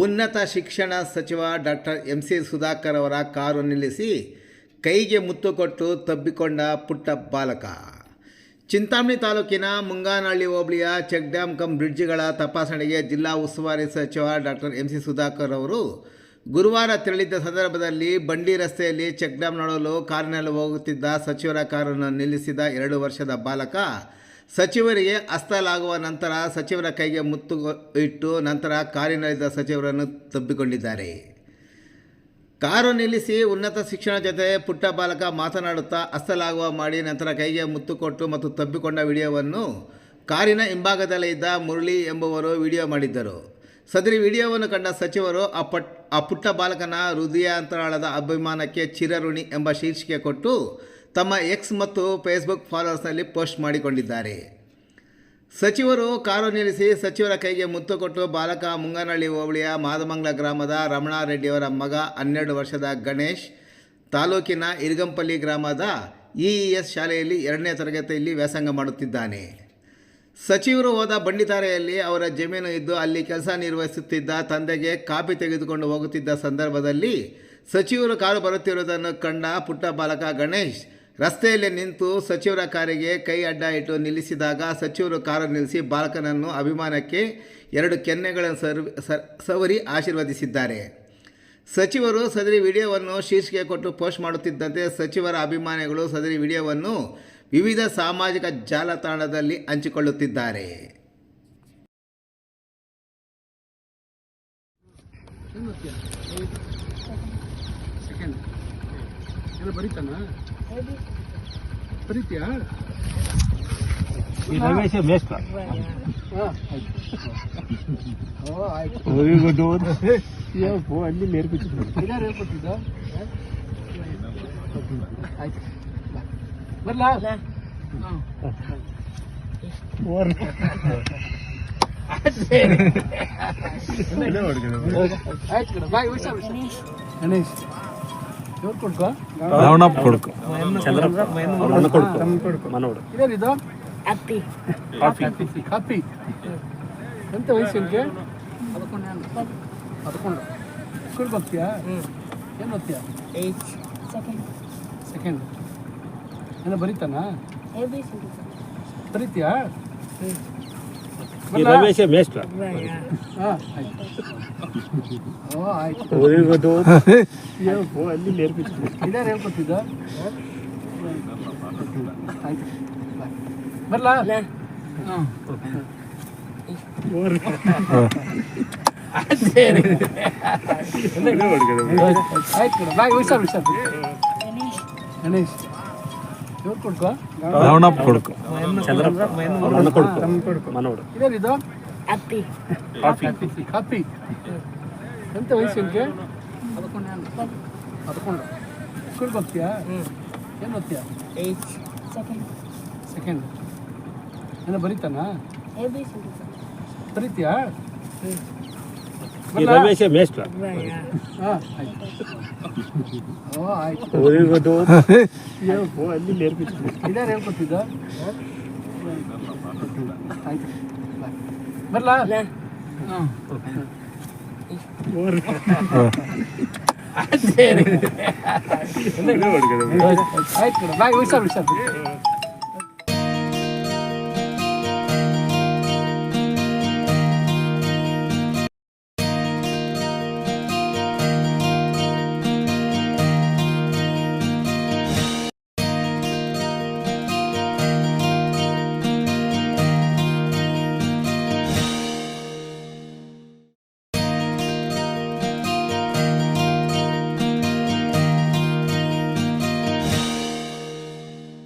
ಉನ್ನತ ಶಿಕ್ಷಣ ಸಚಿವ ಡಾಕ್ಟರ್ ಎಂ ಸಿ ಸುಧಾಕರ್ ಅವರ ಕಾರು ನಿಲ್ಲಿಸಿ ಕೈಗೆ ಮುತ್ತು ಕೊಟ್ಟು ತಬ್ಬಿಕೊಂಡ ಪುಟ್ಟ ಬಾಲಕ. ಚಿಂತಾಮಣಿ ತಾಲೂಕಿನ ಮುಂಗಾನಹಳ್ಳಿ ಹೋಬಳಿಯ ಚೆಕ್ ಡ್ಯಾಮ್ ಕಮ್ ಬ್ರಿಡ್ಜ್ಗಳ ತಪಾಸಣೆಗೆ ಜಿಲ್ಲಾ ಉಸ್ತುವಾರಿ ಸಚಿವ ಡಾಕ್ಟರ್ ಎಂ ಸಿ ಸುಧಾಕರ್ ಅವರು ಗುರುವಾರ ತೆರಳಿದ್ದ ಸಂದರ್ಭದಲ್ಲಿ ಬಂಡಿ ರಸ್ತೆಯಲ್ಲಿ ಚೆಕ್ ಡ್ಯಾಮ್ ನೋಡಲು ಕಾರಿನಲ್ಲಿ ಹೋಗುತ್ತಿದ್ದ ಸಚಿವರ ಕಾರನ್ನು ನಿಲ್ಲಿಸಿದ ಎರಡು ವರ್ಷದ ಬಾಲಕ ಸಚಿವರಿಗೆ ಅಸ್ತಲಾಗುವ ನಂತರ ಸಚಿವರ ಕೈಗೆ ಮುತ್ತು ಇಟ್ಟು ನಂತರ ಕಾರಿನಲ್ಲಿದ್ದ ಸಚಿವರನ್ನು ತಬ್ಬಿಕೊಂಡಿದ್ದಾರೆ. ಕಾರು ನಿಲ್ಲಿಸಿ ಉನ್ನತ ಶಿಕ್ಷಣ ಜೊತೆ ಪುಟ್ಟ ಬಾಲಕ ಮಾತನಾಡುತ್ತಾ ಅಸ್ತಲಾಗುವ ಮಾಡಿ ನಂತರ ಕೈಗೆ ಮುತ್ತು ಕೊಟ್ಟು ಮತ್ತು ತಬ್ಬಿಕೊಂಡ ವಿಡಿಯೋವನ್ನು ಕಾರಿನ ಹಿಂಭಾಗದಲ್ಲೇ ಇದ್ದ ಮುರಳಿ ಎಂಬುವರು ವಿಡಿಯೋ ಮಾಡಿದ್ದರು. ಸದರಿ ವಿಡಿಯೋವನ್ನು ಕಂಡ ಸಚಿವರು ಆ ಪಟ್ ಆ ಪುಟ್ಟ ಬಾಲಕನ ಹೃದಯಾಂತರಾಳದ ಅಭಿಮಾನಕ್ಕೆ ಚಿರಋಣಿ ಎಂಬ ಶೀರ್ಷಿಕೆ ಕೊಟ್ಟು ತಮ್ಮ ಎಕ್ಸ್ ಮತ್ತು ಫೇಸ್ಬುಕ್ ಫಾಲೋವರ್ಸ್ನಲ್ಲಿ ಪೋಸ್ಟ್ ಮಾಡಿಕೊಂಡಿದ್ದಾರೆ. ಸಚಿವರು ಕಾರು ನಿಲ್ಲಿಸಿ ಸಚಿವರ ಕೈಗೆ ಮುತ್ತು ಕೊಟ್ಟು ಬಾಲಕ ಮುಂಗನಹಳ್ಳಿ ಹೋಬಳಿಯ ಮಾದಮಂಗ್ಲ ಗ್ರಾಮದ ರಮಣಾರೆಡ್ಡಿಯವರ ಮಗ ಹನ್ನೆರಡು ವರ್ಷದ ಗಣೇಶ್, ತಾಲೂಕಿನ ಇರ್ಗಂಪಲ್ಲಿ ಗ್ರಾಮದ ಇ ಎಸ್ ಶಾಲೆಯಲ್ಲಿ ಎರಡನೇ ತರಗತಿಯಲ್ಲಿ ವ್ಯಾಸಂಗ ಮಾಡುತ್ತಿದ್ದಾನೆ. ಸಚಿವರು ಹೋದ ಬಂಡಿತಾರೆಯಲ್ಲಿ ಅವರ ಜಮೀನು ಇದ್ದು ಅಲ್ಲಿ ಕೆಲಸ ನಿರ್ವಹಿಸುತ್ತಿದ್ದ ತಂದೆಗೆ ಕಾಪಿ ತೆಗೆದುಕೊಂಡು ಹೋಗುತ್ತಿದ್ದ ಸಂದರ್ಭದಲ್ಲಿ ಸಚಿವರು ಕಾರು ಬರುತ್ತಿರುವುದನ್ನು ಕಂಡ ಪುಟ್ಟ ಬಾಲಕ ಗಣೇಶ್ ರಸ್ತೆಯಲ್ಲಿ ನಿಂತು ಸಚಿವರ ಕಾರಿಗೆ ಕೈ ಅಡ್ಡ ಇಟ್ಟು ನಿಲ್ಲಿಸಿದಾಗ ಸಚಿವರು ಕಾರು ನಿಲ್ಲಿಸಿ ಬಾಲಕನನ್ನು ಅಭಿಮಾನಕ್ಕೆ ಎರಡು ಕೆನ್ನೆಗಳನ್ನು ಸವರಿ ಆಶೀರ್ವದಿಸಿದ್ದಾರೆ. ಸಚಿವರು ಸದರಿ ವಿಡಿಯೋವನ್ನು ಶೀರ್ಷಿಕೆ ಕೊಟ್ಟು ಪೋಸ್ಟ್ ಮಾಡುತ್ತಿದ್ದಂತೆ ಸಚಿವರ ಅಭಿಮಾನಿಗಳು ಸದರಿ ವಿಡಿಯೋವನ್ನು ವಿವಿಧ ಸಾಮಾಜಿಕ ಜಾಲತಾಣದಲ್ಲಿ ಹಂಚಿಕೊಳ್ಳುತ್ತಿದ್ದಾರೆ. ಸೆಕೆಂಡ್ ಎಲ್ಲ ಬರೀತಾನ? ಬರೀತೀಯಾ? ಈ ರಮೇಶ ಮೇಷ್ಟ್ರ. ಹಾಂ ಓ ಆಯ್ತು. ಹೋಗಿಬಿಟ್ಟು ಯಪ್ಪೋ ಅಲ್ಲಿ ಹೇಳ್ಕೊಟ್ಟಿದ್ದ ಆಯ್ತು. ಬರ್ಲಾ? ಆಯ್ತು. ಬಾಯ್ ಗಣೇಶ್. ರಾವಣಪ್ಪ ಕೊಡ್ಕು. ಮನೋಡು ಇದೇನಿದು ಕಾಫಿ. ಕಾಫಿ. ಎಂತ ವಯಸ್ಸು ನಿನಗೆ ಅದಕೊಂಡು ಸ್ಕೂಲ್ಗೆ ಹೋಗ್ತೀಯಾ ಏನು ಓದ್ತೀಯಾ? ಸೆಕೆಂಡ್ ಸೆಕೆಂಡ್ ಏನೋ ಬರೀತಾನಾ? ಬರೀತೀಯಾ? ಈ ರಮೇಶ ಮೇಷ್ಟ್ರ ಹಾಂ ಆಯ್ತು ಓ ಆಯ್ತು ಹೋಗಿಬಿಟ್ಟು ಯಪ್ಪೋ ಅಲ್ಲಿ ನೇರ್ಪಿಟ್ಟು ಇದಾರು ಹೇಳ್ಕೊಟ್ಟಿದ್ದ ಆಯ್ತು ಬಾಯ್. ಬರ್ಲಾ ಹಾಂ ಆಯ್ತು ಕಣ ಬಾಯ್ ಹುಷಾರು ಹುಷಾರು ಗಣೇಶ್ ಚಂದ್ರಪ್ಪ ಮನ ಕೊಡ್ಕು. ಮನೋಡು. ಇದೇನಿದು? ಅಪ್ಪಿ ಕಾಫಿ ಕಾಫಿ ಎಂತ ವಯಸ್ಸು ನಿನಗೆ? ಅದಕೊಂಡು ಸ್ಕೂಲ್ಗೆ ಹೋಗ್ತೀಯಾ? ಏನು ಓದ್ತೀಯಾ? Eight second second. ಏನೋ ಬರೀತಾನಾ? ಬರೀತೀಯಾ? ಈ ರಮೇಶ ಮೇಷ್ಟ್ರ ಅಲ್ಲಿ ಹೇಳ್ಕೊಟ್ಟಿದ್ದ. ಬರ್ಲಾ ಆಯ್ತು ಬಾಯ್ ಹುಷಾರು ಹುಷಾರು